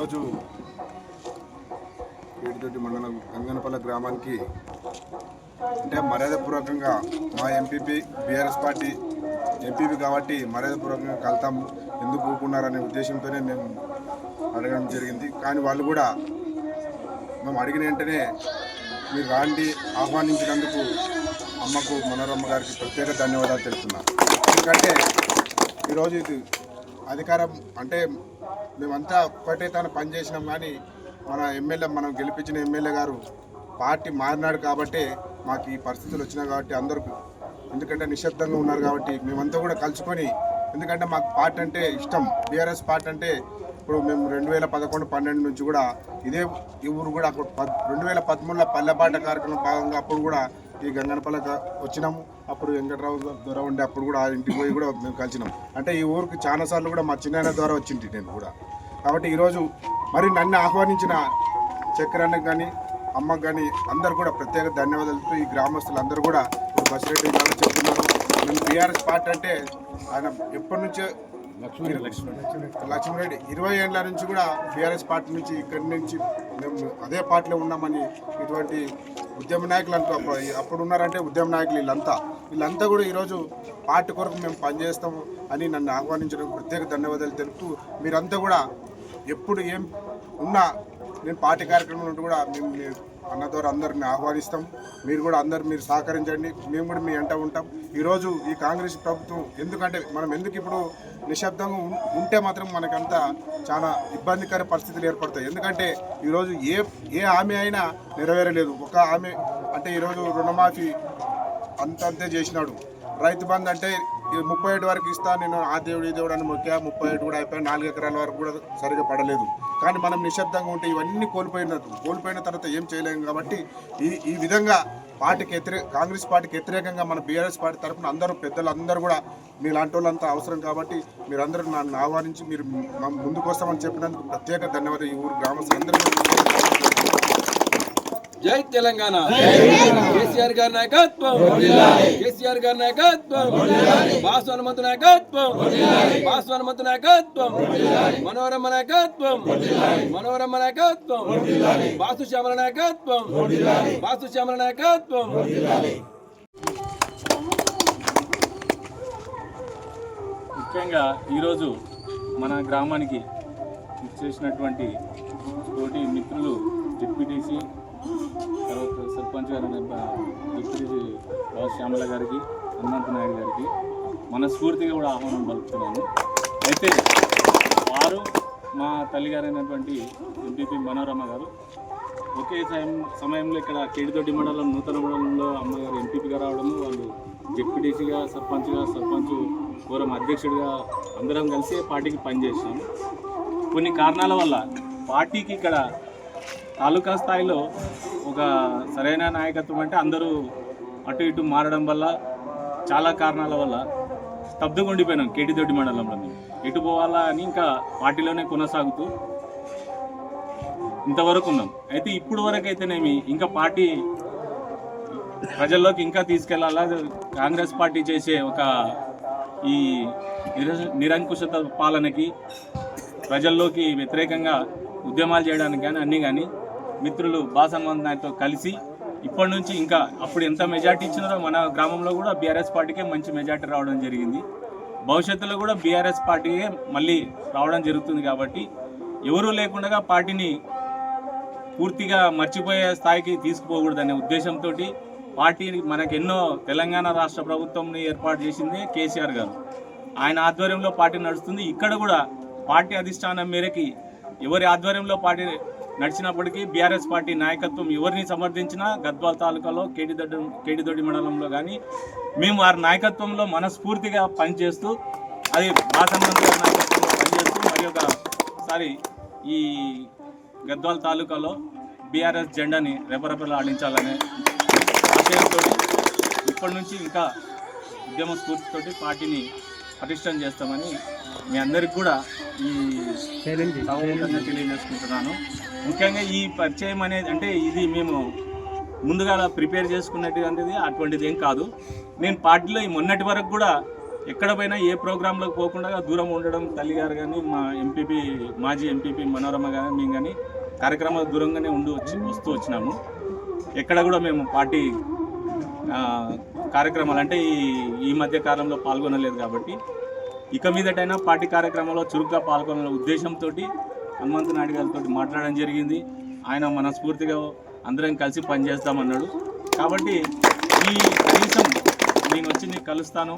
ఈరోజు ఏడుతోటి మండలం గంగనపల్లి గ్రామానికి అంటే మర్యాదపూర్వకంగా మా ఎంపీపీ బీఆర్ఎస్ పార్టీ ఎంపీపీ కాబట్టి మర్యాదపూర్వకంగా కలుతాము. ఎందుకు ఊరుకున్నారనే ఉద్దేశంతోనే మేము అడగడం జరిగింది. కానీ వాళ్ళు కూడా మేము అడిగిన వెంటనే మీరు రాండి ఆహ్వానించినందుకు అమ్మకు మనోరమ్మ గారికి ప్రత్యేక ధన్యవాదాలు తెలుపుతున్నాను ఎందుకంటే ఈరోజు ఇది అధికారం అంటే మేమంతా ఒకటే తన పని చేసినాం కానీ మన ఎమ్మెల్యే మనం గెలిపించిన ఎమ్మెల్యే గారు పార్టీ మారినాడు కాబట్టి మాకు ఈ పరిస్థితులు వచ్చినాయి కాబట్టి అందరూ ఎందుకంటే నిశ్శబ్దంగా ఉన్నారు కాబట్టి మేమంతా కూడా కలుసుకొని ఎందుకంటే మాకు పార్టీ అంటే ఇష్టం బీఆర్ఎస్ పార్టీ అంటే ఇప్పుడు మేము రెండు వేల పదకొండు పన్నెండు నుంచి కూడా ఇదే ఈ ఊరు కూడా అప్పుడు పద్- రెండు వేల పదమూడులో పల్లెపాట కార్యక్రమం భాగంగా అప్పుడు కూడా ఈ గంగనపల్లి వచ్చినాము. అప్పుడు వెంకట్రావు ద్వారా ఉండే అప్పుడు కూడా ఆ ఇంటికి పోయి కూడా మేము కలిసినాం. అంటే ఈ ఊరికి చాలాసార్లు కూడా మా చిన్న ద్వారా వచ్చింది నేను కూడా. కాబట్టి ఈరోజు మరి నన్ను ఆహ్వానించిన చక్రానికి కానీ అమ్మకు కానీ అందరు కూడా ప్రత్యేక ధన్యవాదాలతో ఈ గ్రామస్తులు అందరూ కూడా బస్ రెడ్డి గారు చెప్తున్నారు. మేము బీఆర్ఎస్ పార్టీ అంటే ఆయన ఎప్పటి నుంచో లక్ష్మీరెడ్డి ఇరవై ఏళ్ళ నుంచి కూడా బీఆర్ఎస్ పార్టీ నుంచి ఇక్కడి నుంచి మేము అదే పార్టీలో ఉన్నామని ఇటువంటి ఉద్యమ నాయకులు అంటూ అప్పుడు అప్పుడు ఉన్నారంటే ఉద్యమ నాయకులు వీళ్ళంతా. వీళ్ళంతా కూడా ఈరోజు పార్టీ కొరకు మేము పనిచేస్తాము అని నన్ను ఆహ్వానించడం ప్రత్యేక ధన్యవాదాలు తెలుపుతూ మీరంతా కూడా ఎప్పుడు ఏం ఉన్నా నేను పార్టీ కార్యక్రమంలో కూడా మేము మీ అన్న ద్వారా అందరిని ఆహ్వానిస్తాం. మీరు కూడా అందరు మీరు సహకరించండి. మేము కూడా మీ వెంట ఉంటాం. ఈరోజు ఈ కాంగ్రెస్ ప్రభుత్వం ఎందుకంటే మనం ఎందుకు ఇప్పుడు నిశ్శబ్దంగా ఉంటే మాత్రం మనకంతా చాలా ఇబ్బందికర పరిస్థితులు ఏర్పడతాయి. ఎందుకంటే ఈరోజు ఏ ఏ హామీ అయినా నెరవేరలేదు. ఒక హామీ అంటే ఈరోజు రుణమాఫీ అంతంతే చేసినాడు. రైతు బంధు అంటే ఇది ముప్పై ఏడు వరకు ఇస్తా నేను ఆ దేవుడు ఈ దేవుడు అని మొక్కా ముప్పై ఏడు కూడా అయిపోయి నాలుగు ఎకరాల వరకు కూడా సరిగా పడలేదు. కానీ మనం నిశ్శబ్దంగా ఉంటే ఇవన్నీ కోల్పోయిన కోల్పోయిన తర్వాత ఏం చేయలేము కాబట్టి ఈ ఈ విధంగా పార్టీకి వ్యతిరేక కాంగ్రెస్ పార్టీకి వ్యతిరేకంగా మన బీఆర్ఎస్ పార్టీ తరఫున అందరూ పెద్దలు అందరూ కూడా మీలాంటి వాళ్ళంతా అవసరం కాబట్టి మీరందరూ నన్ను ఆహ్వానించి మీరు ముందుకు వస్తామని చెప్పినందుకు ప్రత్యేక ధన్యవాదాలు ఈ ఊరు గ్రామస్తులందరూ జై తెలంగాణ. కేసీఆర్ గారి నాయకత్వం. కేసీఆర్ గారి నాయకత్వం. బాసు హనుమంతు నాయకత్వం. బాసు హనుమంతు నాయకత్వం. మనోరమ్మ నాయకత్వం. మనోరమ్మ నాయకత్వం. బాసు శ్యామల నాయకత్వం. బాసు శ్యామల నాయకత్వం. ముఖ్యంగా ఈరోజు మన గ్రామానికి ఇచ్చేసినటువంటి తోటి మిత్రులు డిప్యూటీసీ సర్పంచ్ గారు డిప్యూటీ బాబు శ్యామల గారికి హనుమంత నాయుడు గారికి మనస్ఫూర్తిగా కూడా ఆహ్వానం పలుకుతున్నాను. అయితే వారు మా తల్లిగారైనటువంటి ఎంపీపీ మనోరమ్మ గారు ఒకే సమయం సమయంలో ఇక్కడ కేడితోటి మండలం నూతన మండలంలో అమ్మగారు ఎంపీపీగా రావడము వాళ్ళు జెడ్పీటీసీగా సర్పంచ్గా సర్పంచ్ పూర్వం అధ్యక్షుడిగా అందరం కలిసి పార్టీకి పనిచేసాము కొన్ని కారణాల వల్ల పార్టీకి ఇక్కడ తాలూకా స్థాయిలో ఒక సరైన నాయకత్వం అంటే అందరూ అటు ఇటు మారడం వల్ల చాలా కారణాల వల్ల స్తబ్దంగా ఉండిపోయినాం కేటీదొడ్డి మండలంలో మేము. ఎటు పోవాలా అని ఇంకా పార్టీలోనే కొనసాగుతూ ఇంతవరకు ఉన్నాం. అయితే ఇప్పుడు వరకు అయితేనేమి ఇంకా పార్టీ ప్రజల్లోకి ఇంకా తీసుకెళ్ళాలా? కాంగ్రెస్ పార్టీ చేసే ఒక ఈ నిర- నిరంకుశత పాలనకి ప్రజల్లోకి వ్యతిరేకంగా ఉద్యమాలు చేయడానికి కానీ అన్నీ కానీ మిత్రులు బాసన్వంత్ నాయతో కలిసి ఇప్పటి నుంచి ఇంకా అప్పుడు ఎంత మెజార్టీ ఇచ్చినారో మన గ్రామంలో కూడా బీఆర్ఎస్ పార్టీకే మంచి మెజార్టీ రావడం జరిగింది. భవిష్యత్తులో కూడా బీఆర్ఎస్ పార్టీయే మళ్ళీ రావడం జరుగుతుంది కాబట్టి ఎవరూ లేకుండా పార్టీని పూర్తిగా మర్చిపోయే స్థాయికి తీసుకుపోకూడదనే ఉద్దేశంతో పార్టీ మనకు ఎన్నో తెలంగాణ రాష్ట్ర ప్రభుత్వంని ఏర్పాటు చేసింది కేసీఆర్ గారు. ఆయన ఆధ్వర్యంలో పార్టీ నడుస్తుంది. ఇక్కడ కూడా పార్టీ అధిష్టానం మేరకి ఎవరి ఆధ్వర్యంలో పార్టీ నడిచినప్పటికీ బీఆర్ఎస్ పార్టీ నాయకత్వం ఎవరిని సమర్థించినా గద్వాల్ తాలూకాలో కేడిదొడ్డి కేడిదొడ్డి మండలంలో కానీ మేము వారి నాయకత్వంలో మనస్ఫూర్తిగా పనిచేస్తూ అది భాషమంత్రి నాయకత్వంలో పనిచేస్తూ మరి ఒకసారి ఈ గద్వాల్ తాలూకాలో బీఆర్ఎస్ జెండాని రెపరెపలు ఆడించాలనే ఆశయంతో ఇప్పటి నుంచి ఇంకా ఉద్యమ స్ఫూర్తితోటి పార్టీని పటిష్టం చేస్తామని మీ అందరికి కూడా ఈ తెలియజేసుకుంటున్నాను. ముఖ్యంగా ఈ పరిచయం అనేది అంటే ఇది మేము ముందుగా ప్రిపేర్ చేసుకున్నటువంటిది అటువంటిది ఏం కాదు. నేను పార్టీలో మొన్నటి వరకు కూడా ఎక్కడ పోయినా ఏ ప్రోగ్రాంలోకి పోకుండా దూరం ఉండడం తల్లి గారు కానీ మా ఎంపీపీ మాజీ ఎంపీపీ మనోరమ కానీ మేము కానీ కార్యక్రమాలు దూరంగానే ఉండి వచ్చి వస్తూ వచ్చినాము. ఎక్కడ కూడా మేము పార్టీ కార్యక్రమాలు అంటే ఈ ఈ మధ్య కాలంలో పాల్గొనలేదు కాబట్టి ఇక మీదటైనా పార్టీ కార్యక్రమంలో చురుగ్గా పాల్గొనే ఉద్దేశంతో హనుమంతు నాయుడు గారితో మాట్లాడడం జరిగింది. ఆయన మనస్ఫూర్తిగా అందరం కలిసి పనిచేస్తామన్నాడు. కాబట్టి ఈ కనీసం నేను వచ్చి నీకు కలుస్తాను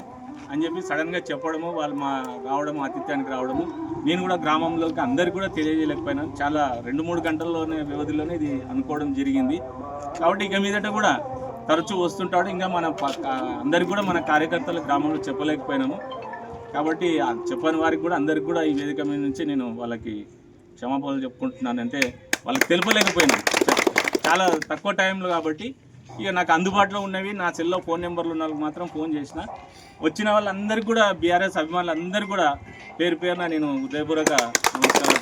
అని చెప్పి సడన్గా చెప్పడము వాళ్ళు మా రావడము ఆతిథ్యానికి రావడము నేను కూడా గ్రామంలోకి అందరికి కూడా తెలియజేయలేకపోయినా చాలా రెండు మూడు గంటల్లోనే వ్యవధిలోనే ఇది అనుకోవడం జరిగింది. కాబట్టి ఇక మీదట కూడా తరచూ వస్తుంటాడు. ఇంకా మన అందరికీ అందరికి కూడా మన కార్యకర్తలు గ్రామంలో చెప్పలేకపోయినాము. కాబట్టి చెప్పని వారికి కూడా అందరికి కూడా ఈ వేదిక మీద నుంచి నేను వాళ్ళకి క్షమాపణలు చెప్పుకుంటున్నాను అంటే వాళ్ళకి తెలుపలేకపోయినా. చాలా తక్కువ టైంలో కాబట్టి ఇక నాకు అందుబాటులో ఉన్నవి నా సెల్లో ఫోన్ నెంబర్లు ఉన్న వాళ్ళకి మాత్రం ఫోన్ చేసిన. వచ్చిన వాళ్ళందరికీ కూడా బీఆర్ఎస్ అభిమానులు అందరికీ కూడా పేరు పేరున నేను హృదయపూర్వక నమస్కారాలు